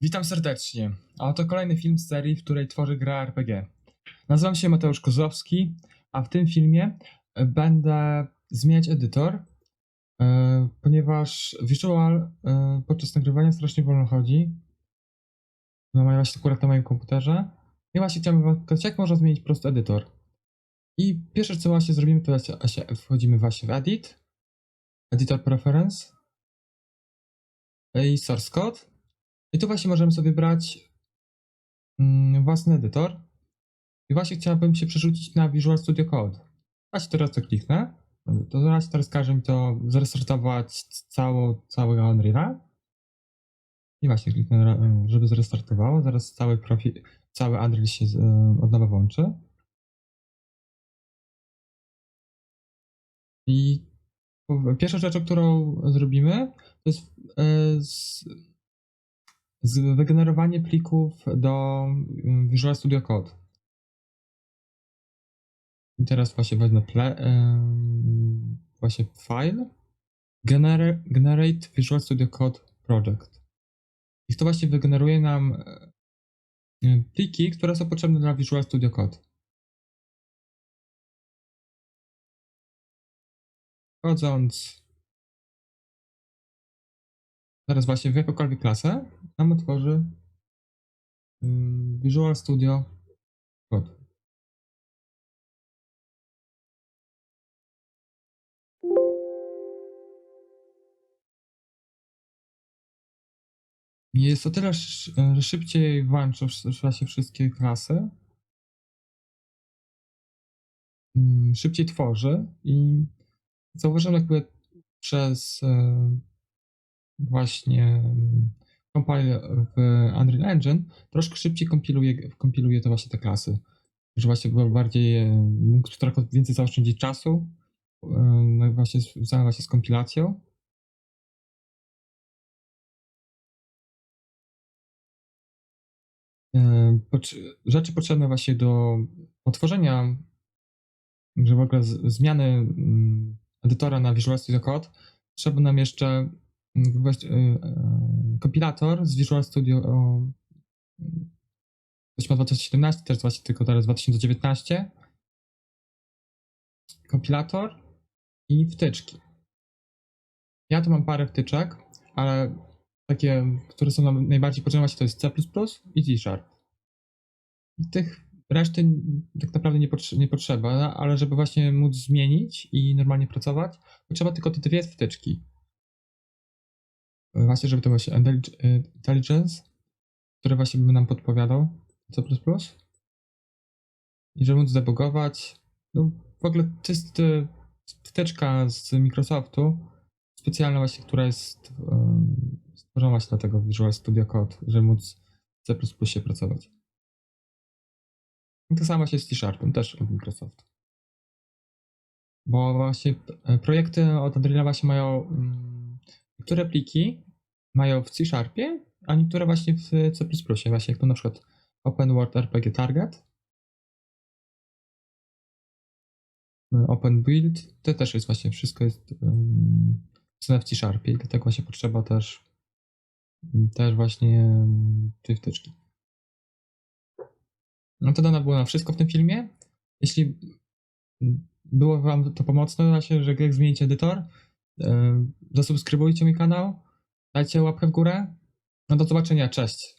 Witam serdecznie. A oto kolejny film z serii, w której tworzę grę RPG. Nazywam się Mateusz Kozłowski, a w tym filmie będę zmieniać edytor, e, ponieważ Visual e, podczas nagrywania strasznie wolno chodzi. No, ma właśnie akurat na moim komputerze. I właśnie chciałbym pokazać, jak można zmienić po prostu edytor. I pierwsze co właśnie zrobimy, to właśnie wchodzimy właśnie w Edit, Editor Preference i Source Code. I tu właśnie możemy sobie brać mm, własny edytor. I właśnie chciałbym się przerzucić na Visual Studio Code. Właśnie teraz to kliknę. To zaraz teraz każe mi to zrestartować całą, całego Unreal'a. I właśnie kliknę, żeby zrestartowało. Zaraz cały profil, cały Unreal się e, od nowa włączy. I pierwsza rzecz, którą zrobimy, to jest e, wygenerowanie plików do mm, Visual Studio Code. I teraz właśnie wezmę em, właśnie file genera- generate Visual Studio Code project. I to właśnie wygeneruje nam e, pliki, które są potrzebne dla Visual Studio Code. Wchodząc teraz właśnie w jakąkolwiek klasę, nam otworzy Visual Studio Code. Jest to tyle że szybciej włącza właśnie wszystkie klasy. Szybciej tworzy i zauważyłem jakby przez e, właśnie mm, compile w Unreal Engine troszkę szybciej kompiluje, kompiluje to właśnie te klasy. Że właśnie bardziej, e, mógł trochę więcej zaoszczędzić czasu e, no właśnie związane właśnie z kompilacją. Rzeczy potrzebne właśnie do otworzenia, że w ogóle zmiany mm, edytora na Visual Studio Code, trzeba nam jeszcze mm, y, y, kompilator z Visual Studio o, mm, ktoś ma 2017, teraz właśnie tylko teraz 2019 kompilator i wtyczki. Ja tu mam parę wtyczek, ale takie, które są najbardziej potrzebne to jest C++ i C Sharp. I tych reszty tak naprawdę nie, potrze- nie potrzeba, ale żeby właśnie móc zmienić i normalnie pracować, potrzeba tylko te dwie wtyczki. Właśnie, żeby to właśnie y, Intelligence, który właśnie by nam podpowiadał C++. I żeby móc debugować, no w ogóle to jest y, wtyczka z Microsoftu, specjalna właśnie, która jest um, stworzona właśnie do tego Visual Studio Code, żeby móc w C++ pracować. I to samo się z C-Sharpem, też od Microsoftu. Bo właśnie e, projekty od Unreal'a właśnie mają mm, niektóre pliki mają w C-Sharpie, a niektóre właśnie w C++. Właśnie jak to na przykład Open World RPG Target, e, Open Build, to też jest właśnie wszystko jest um, w C-Sharpie dlatego właśnie potrzeba też też właśnie tej wtyczki. No to dane było na wszystko w tym filmie. Jeśli było Wam to pomocne, właśnie, że jak zmienicie edytor, yy, zasubskrybujcie mój kanał, dajcie łapkę w górę. No do zobaczenia, cześć.